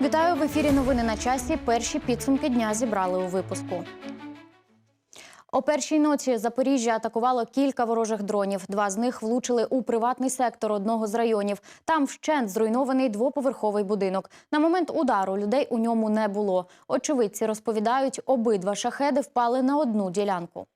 Вітаю в ефірі. Новини на часі. Перші підсумки дня зібрали у випуску. О першій ночі Запоріжжя атакувало кілька ворожих дронів. Два з них влучили у приватний сектор одного з районів. Там вщент зруйнований двоповерховий будинок. На момент удару людей у ньому не було. Очевидці розповідають, обидва шахеди впали на одну ділянку.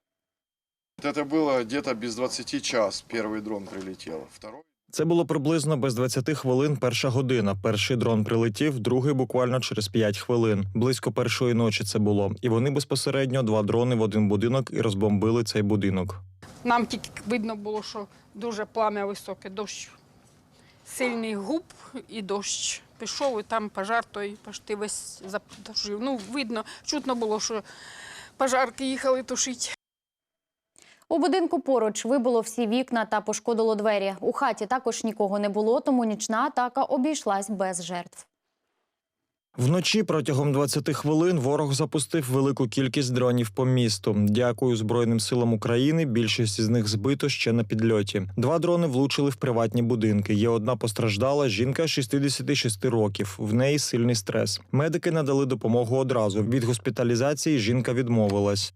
Вот Это было где-то без 20 час первый дрон прилетел. Второй Це було приблизно без 20 хвилин перша година. Перший дрон прилетів, другий буквально через 5 хвилин. Близько першої ночі це було. І вони безпосередньо два дрони в один будинок і розбомбили цей будинок. Нам тільки видно було, що дуже плам'я високе, дощ. Сильний губ і дощ пішов, і там пожар той почти весь затушив. Ну, видно, чутно було, що пожарки їхали тушити. У будинку поруч вибило всі вікна та пошкодило двері. У хаті також нікого не було, тому нічна атака обійшлась без жертв. Вночі протягом 20 хвилин ворог запустив велику кількість дронів по місту. Дякую Збройним силам України. Більшість з них збито ще на підльоті. Два дрони влучили в приватні будинки. Є одна постраждала жінка 66 років. В неї сильний стрес. Медики надали допомогу одразу. Від госпіталізації жінка відмовилась.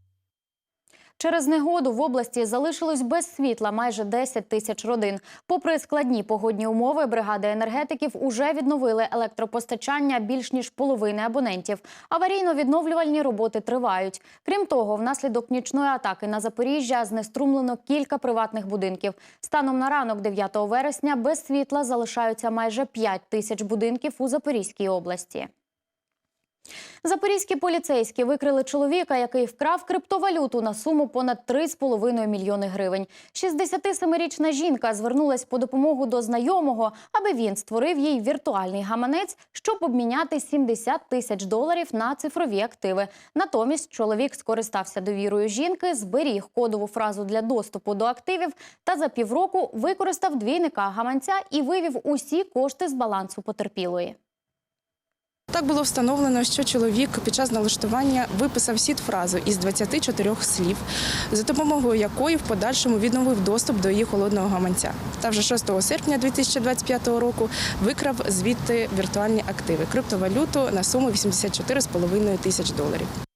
Через негоду в області залишилось без світла майже 10 тисяч родин. Попри складні погодні умови, бригади енергетиків уже відновили електропостачання більш ніж половини абонентів. Аварійно-відновлювальні роботи тривають. Крім того, внаслідок нічної атаки на Запоріжжя знеструмлено кілька приватних будинків. Станом на ранок 9 вересня без світла залишаються майже 5 тисяч будинків у Запорізькій області. Запорізькі поліцейські викрили чоловіка, який вкрав криптовалюту на суму понад 3,5 мільйони гривень. 67-річна жінка звернулась по допомогу до знайомого, аби він створив їй віртуальний гаманець, щоб обміняти 70 тисяч доларів на цифрові активи. Натомість чоловік скористався довірою жінки, зберіг кодову фразу для доступу до активів та за півроку використав двійника гаманця і вивів усі кошти з балансу потерпілої. Так було встановлено, що чоловік під час налаштування виписав сіт-фразу із 24 слів, за допомогою якої в подальшому відновив доступ до її холодного гаманця. Та вже 6 серпня 2025 року викрав звідти віртуальні активи криптовалюту на суму 84,5 тисяч доларів.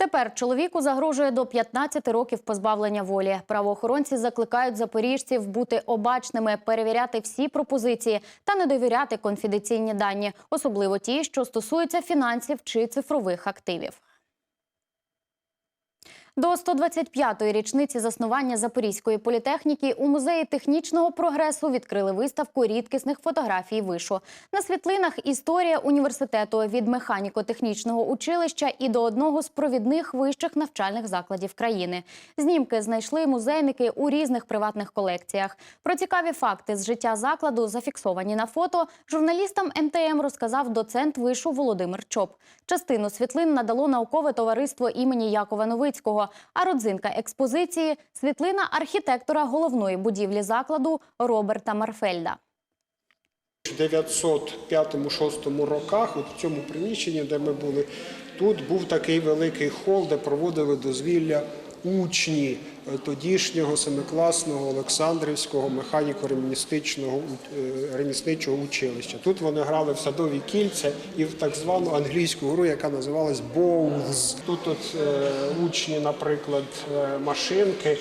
Тепер чоловіку загрожує до 15 років позбавлення волі. Правоохоронці закликають запоріжців бути обачними, перевіряти всі пропозиції та не довіряти конфіденційні дані, особливо ті, що стосуються фінансів чи цифрових активів. До 125-ї річниці заснування Запорізької політехніки у музеї технічного прогресу відкрили виставку рідкісних фотографій вишу. На світлинах історія університету від механіко-технічного училища і до одного з провідних вищих навчальних закладів країни. Знімки знайшли музейники у різних приватних колекціях. Про цікаві факти з життя закладу, зафіксовані на фото, журналістам НТМ розказав доцент вишу Володимир Чоп. Частину світлин надало наукове товариство імені Якова Новицького. А родзинка експозиції світлина архітектора головної будівлі закладу Роберта Марфельда. У 905-6 роках, в цьому приміщенні, де ми були, тут був такий великий хол, де проводили дозвілля учні е, тодішнього семикласного Олександрівського механіко-ремісничного у- е, училища. Тут вони грали в садові кільця і в так звану англійську гру, яка називалась Bowls. Тут от е, учні, наприклад, машинки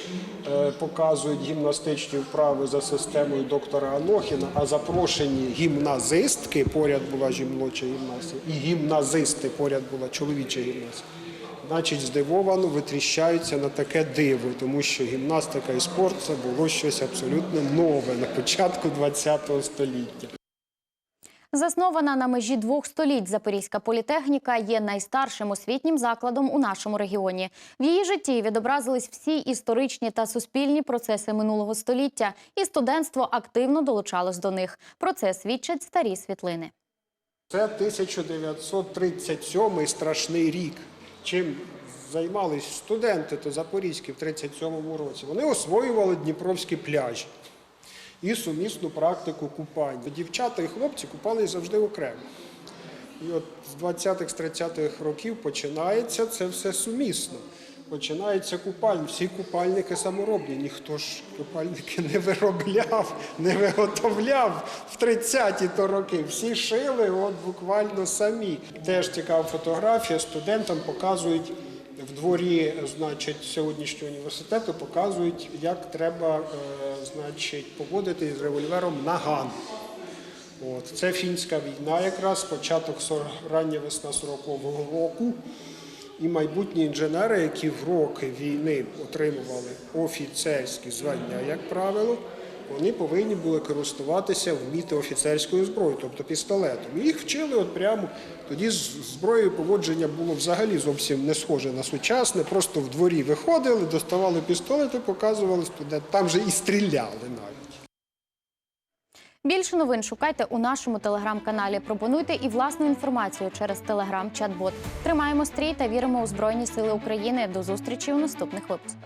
показують гімнастичні вправи за системою доктора Анохіна, а запрошені гімназистки, поряд була жіноча гімнастика, і гімназисти поряд була чоловіча гімнастика. Значить, здивовано витріщаються на таке диво, тому що гімнастика і спорт це було щось абсолютно нове на початку ХХ століття. Заснована на межі двох століть Запорізька політехніка є найстаршим освітнім закладом у нашому регіоні. В її житті відобразились всі історичні та суспільні процеси минулого століття, і студентство активно долучалось до них. Про це свідчать старі світлини. Це 1937 страшний рік. Чим займались студенти то запорізькі в 37-му році? Вони освоювали Дніпровські пляжі і сумісну практику купання. Дівчата і хлопці купались завжди окремо. І от з 20-х, з 30-х років починається це все сумісно. Починається купальня. Всі купальники саморобні. Ніхто ж купальники не виробляв, не виготовляв в 30-ті то роки. Всі шили от буквально самі. Теж цікава фотографія. Студентам показують в дворі, значить, сьогоднішнього університету, показують, як треба, е, значить, поводити з револьвером наган. От. Це фінська війна, якраз початок 40, рання весна 40-го року. І майбутні інженери, які в роки війни отримували офіцерські звання, як правило, вони повинні були користуватися вміти офіцерською зброєю, тобто пістолетом. І їх вчили от прямо. Тоді зброєю поводження було взагалі зовсім не схоже на сучасне. Просто в дворі виходили, доставали пістолети, показували студентам. Там же і стріляли навіть. Більше новин шукайте у нашому телеграм-каналі. Пропонуйте і власну інформацію через телеграм-чат-бот. Тримаємо стрій та віримо у Збройні Сили України. До зустрічі у наступних випусках.